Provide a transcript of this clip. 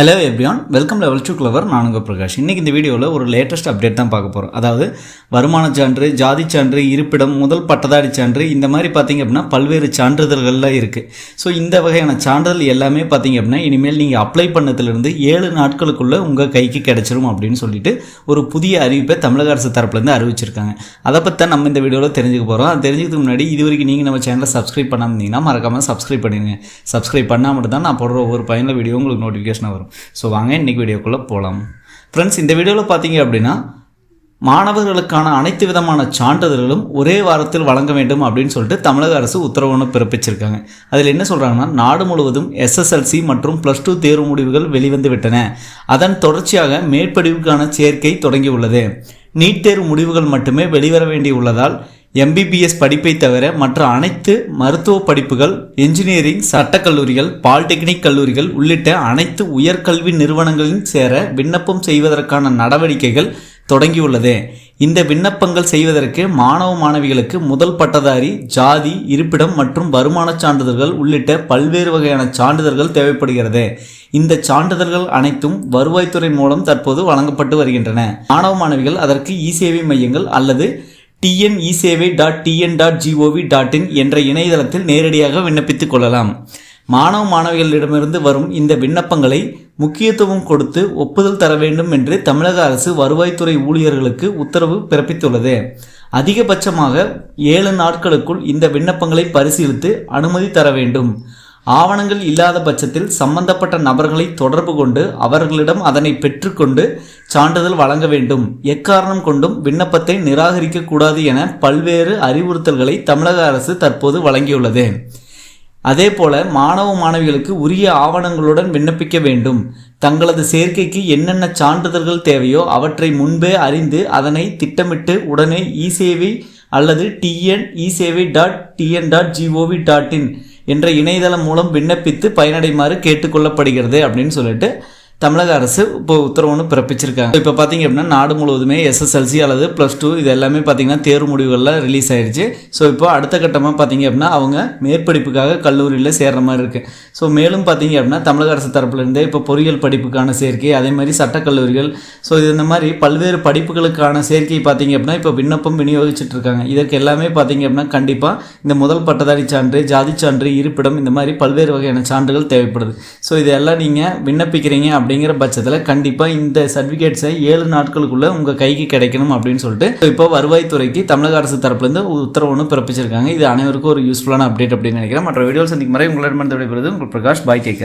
Hello everyone welcome level two clever நானுங்க பிரகாஷ். இன்றைக்கி இந்த வீடியோவில் ஒரு லேட்டஸ்ட் அப்டேட் தான் பார்க்க போகிறோம் அதாவது வருமான சான்று ஜாதி சான்று இருப்பிடம் முதல் பட்டதாரி சான்று இந்த மாதிரி பார்த்தீங்க அப்படின்னா பல்வேறு சான்றிதழ்கள்லாம் இருக்குது ஸோ இந்த வகையான சான்றிதழ் எல்லாமே பார்த்தீங்க அப்படின்னா இனிமேல் நீங்கள் அப்ளை பண்ணதுலேருந்து ஏழு நாட்களுக்குள்ளே உங்கள் கைக்கு கிடச்சிரும் அப்படின்னு சொல்லிட்டு ஒரு புதிய அறிவிப்பை தமிழக அரசு தரப்புலேருந்து அறிவிச்சிருக்காங்க. அதை பற்றி தான் நம்ம இந்த வீடியோவில் தெரிஞ்சுக்க போகிறோம் அது தெரிஞ்சதுக்கு முன்னாடி இது வரைக்கும் நீங்கள் நம்ம சேனலை சப்ஸ்கிரைப் பண்ணாமல் இருந்தீங்கன்னா மறக்காமல் சப்ஸ்கிரைப் பண்ணிடுங்க சப்ஸ்கிரைப் பண்ணால் மட்டும் தான் நான் போடுற ஒவ்வொரு பயனில் வீடியோ உங்களுக்கு நோட்டிஃபிகேஷன் வரும். ஸோ வாங்க இன்றைக்கி வீடியோக்குள்ளே போகலாம் ஃப்ரெண்ட்ஸ் இந்த வீடியோவில் பார்த்தீங்க அப்படின்னா மாணவர்களுக்கான அனைத்து விதமான சான்றிதழ்களும் ஒரே வாரத்தில் வழங்க வேண்டும் அப்படின்னு சொல்லிட்டு தமிழக அரசு உத்தரவு ஒன்று பிறப்பிச்சிருக்காங்க. அதில் என்ன சொல்கிறாங்கன்னா நாடு முழுவதும் எஸ்எஸ்எல்சி மற்றும் ப்ளஸ் டூ தேர்வு முடிவுகள் வெளிவந்து விட்டன. அதன் தொடர்ச்சியாக மேற்படிவுக்கான சேர்க்கை தொடங்கியுள்ளது நீட் தேர்வு முடிவுகள் மட்டுமே வெளிவர வேண்டியுள்ளதால் எம்பிபிஎஸ் படிப்பை தவிர மற்ற அனைத்து மருத்துவ படிப்புகள் என்ஜினியரிங் சட்டக்கல்லூரிகள் பாலிடெக்னிக் கல்லூரிகள் உள்ளிட்ட அனைத்து உயர்கல்வி நிறுவனங்களில் சேர விண்ணப்பம் செய்வதற்கான நடவடிக்கைகள் தொடங்கியுள்ளது. இந்த விண்ணப்பங்கள் செய்வதற்கு மாணவ மாணவிகளுக்கு முதல் பட்டதாரி ஜாதி இருப்பிடம் மற்றும் வருமானச் சான்றிதழ்கள் உள்ளிட்ட பல்வேறு வகையான சான்றிதழ்கள் தேவைப்படுகிறது. இந்த சான்றிதழ்கள் அனைத்தும் வருவாய்த்துறை மூலம் தற்போது வழங்கப்பட்டு வருகின்றன. மாணவ மாணவிகள் அதற்கு இ சேவை மையங்கள் அல்லது டிஎன்இ சேவை dot TN dot GOV dot in என்ற இணையதளத்தில் நேரடியாக விண்ணப்பித்துக் கொள்ளலாம். மாணவ மாணவிகளிடமிருந்து வரும் இந்த விண்ணப்பங்களை முக்கியத்துவம் கொடுத்து ஒப்புதல் தர வேண்டும் என்று தமிழக அரசு வருவாய்த்துறை ஊழியர்களுக்கு உத்தரவு பிறப்பித்துள்ளது. அதிகபட்சமாக ஏழு நாட்களுக்குள் இந்த விண்ணப்பங்களை பரிசீலித்து அனுமதி தர வேண்டும். ஆவணங்கள் இல்லாத பட்சத்தில் சம்பந்தப்பட்ட நபர்களை தொடர்பு கொண்டு அவர்களிடம் அதனை பெற்றுக்கொண்டு சான்றிதழ் வழங்க வேண்டும். எக்காரணம் கொண்டும் விண்ணப்பத்தை நிராகரிக்க கூடாது என பல்வேறு அறிவுறுத்தல்களை தமிழக அரசு தற்போது வழங்கியுள்ளது. அதேபோல மாணவ மாணவிகளுக்கு உரிய ஆவணங்களுடன் விண்ணப்பிக்க வேண்டும். தங்களது சேர்க்கைக்கு என்னென்ன சான்றிதழ்கள் தேவையோ அவற்றை முன்பே அறிந்து அதனை திட்டமிட்டு உடனே இ சேவை அல்லது டிஎன் இ சேவை dot TN dot GOV dot in என்ற இணையதளம் மூலம் விண்ணப்பித்து பயனடைமாறு கேட்டுக்கொள்ளப்படுகிறது அப்படின்னு சொல்லிட்டு தமிழக அரசு இப்போ உத்தரவு ஒன்று பிறப்பிச்சிருக்காங்க. இப்போ பார்த்தீங்க அப்படின்னா நாடு முழுவதுமே எஸ்எஸ்எல்சி அல்லது ப்ளஸ் டூ இது எல்லாமே பார்த்தீங்கன்னா தேர்வு முடிவுகளில் ரிலீஸ் ஆயிடுச்சு ஸோ இப்போ அடுத்த கட்டமாக பார்த்தீங்க அப்படின்னா அவங்க மேற்படிப்புக்காக கல்லூரியில் சேர்ற மாதிரி இருக்குது ஸோ மேலும் பார்த்தீங்க அப்படின்னா தமிழக அரசு தரப்புலேருந்தே இப்போ பொறியியல் படிப்புக்கான சேர்க்கை அதே மாதிரி சட்டக்கல்லூரிகள் ஸோ இது இந்த மாதிரி பல்வேறு படிப்புகளுக்கான சேர்க்கை பார்த்தீங்க அப்படின்னா இப்போ விண்ணப்பம் விநியோகிச்சுட்டு இருக்காங்க. இதற்கு எல்லாமே பார்த்தீங்க அப்படின்னா கண்டிப்பாக இந்த முதல் பட்டதாரி சான்று ஜாதி சான்று இருப்பிடம் இந்த மாதிரி பல்வேறு வகையான சான்றுகள் தேவைப்படுது. ஸோ இதெல்லாம் நீங்கள் விண்ணப்பிக்கிறீங்க அப்படிங்கிற பட்சத்தில் கண்டிப்பாக இந்த சர்டிஃபிகேட்ஸை ஏழு நாட்களுக்குள்ளே உங்கள் கைக்கு கிடைக்கணும் அப்படின்னு சொல்லிட்டு இப்போ வருவாய்த்துறைக்கு தமிழக அரசு தரப்புலேருந்து உத்தரவு ஒன்று பிறப்பிச்சிருக்காங்க. இது அனைவருக்கும் ஒரு யூஸ்ஃபுல்லான அப்டேட் அப்படின்னு நினைக்கிறேன். மற்ற வீடியோஸ் சந்திக்கும் முறை உங்களிடம் விடைபெறுவது உங்கள் பிரகாஷ் பாய் கேட்க